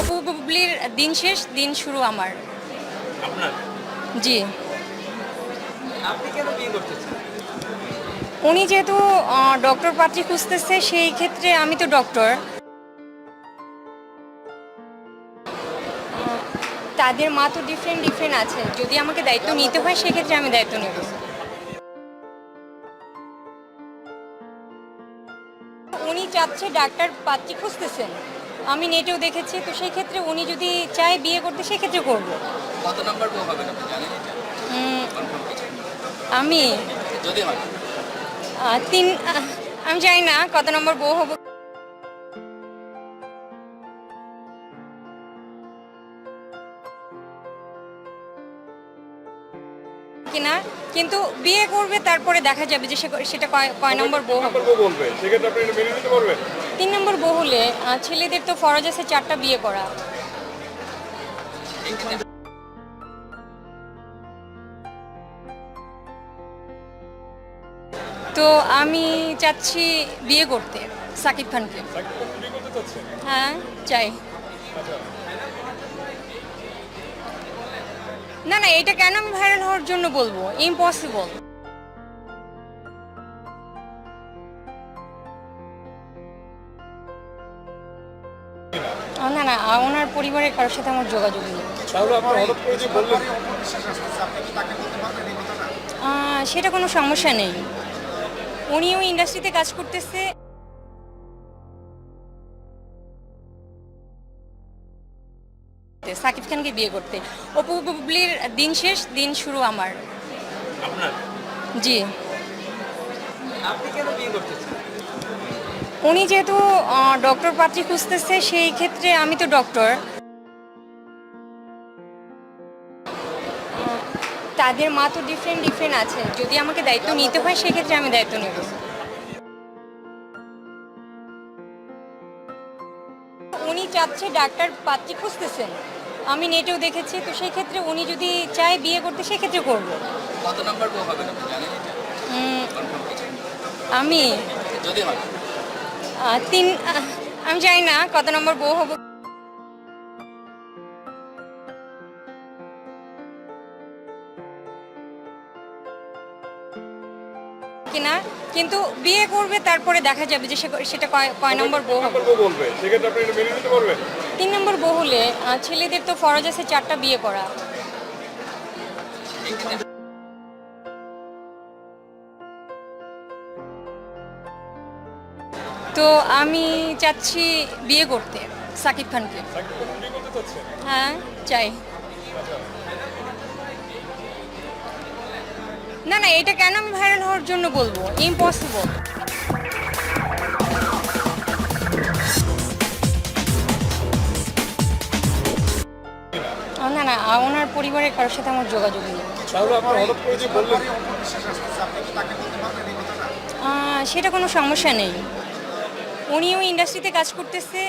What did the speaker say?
অপবুবলির দিন শেষ দিন শুরু আমার। জি। বিয়ে করতে উনি যেহেতু ডক্টর পাত্রী খুঁজতেছে সেই ক্ষেত্রে আমি তো ডক্টর। তাদের মা তো ডিফারেন্ট ডিফারেন্ট আছে। যদি আমাকে দায়িত্ব নিতে হয় সেক্ষেত্রে আমি দায়িত্ব নেব। উনি চাচ্ছে ডাক্তার পাত্রী খুঁজতেছেন। আমি নেটেও দেখেছি তো সেই ক্ষেত্রে উনি যদি চায় বিয়ে করতে সেক্ষেত্রে করব। কত নাম্বার বউ হবেন আপনি জানেন এটা? উম, কিছু? আমি? যদি হয়। আহ, তিন আহ, আমি জানি না কত নম্বর বউ হব। কিনা কিন্তু বিয়ে করবে তারপরে দেখা যাবে যে সে- সেটা কয় কয় নম্বর বউ হবে। বউ বলবে? সেক্ষেত্রে আপনি এটা মেনে নিতে পারবেন? তিন নম্বর বউ হলে আহ, ছেলেদের তো ফরজ আছে চারটা বিয়ে করা। তো আমি চাচ্ছি বিয়ে করতে সাকিব খানকে। সাকিব খান বিয়ে করতে চাচ্ছেন হ্যাঁ চাই। আচ্ছা। না না এটা কেন আমি ভাইরাল হওয়ার জন্য বলব? ইম্পসিবল না না ওনার পরিবারের কারোর সাথে আমার যোগাযোগ নেই। সেটা কোনো সমস্যা নেই। উনিও ইন্ডাস্ট্রিতে কাজ করতেছে। সাকিব খানকে বিয়ে করতে। অপু বুবলির দিন শেষ দিন শুরু আমার। আপনার? জি। আপনি কেন বিয়ে করতে চান উনি যেহেতু ডক্টর পাত্রী খুঁজতেছে সেই ক্ষেত্রে আমি তো ডক্টর। তাদের মা তো ডিফারেন্ট ডিফারেন্ট আছে। যদি আমাকে দায়িত্ব নিতে হয় সেক্ষেত্রে আমি দায়িত্ব নেব। উনি চাচ্ছে ডাক্তার পাত্রী খুঁজতেছেন। আমি নেটেও দেখেছি তো সেই ক্ষেত্রে উনি যদি চায় বিয়ে করতে সেক্ষেত্রে করব। কত নাম্বার বউ হবেন আপনি জানেন এটা? উম, কিছু? আমি? যদি হয়। আহ, তিন আহ, আমি জানি না কত নম্বর বউ হব। কিনা কিন্তু বিয়ে করবে তারপরে দেখা যাবে যে সেটা কয় কয় নম্বর বউ হবে। তিন নম্বর বউ হলে ছেলেদের তো ফরজ আছে চারটা বিয়ে করা। তো আমি চাচ্ছি বিয়ে করতে সাকিব খানকে। হ্যাঁ চাই। না না এটা কেন আমি ভাইরাল হওয়ার জন্য বলব? ইম্পসিবল না না ওনার পরিবারের কারোর সাথে আমার যোগাযোগ নেই। সেটা কোনো সমস্যা নেই। উনিও ইন্ডাস্ট্রিতে কাজ করতেছে।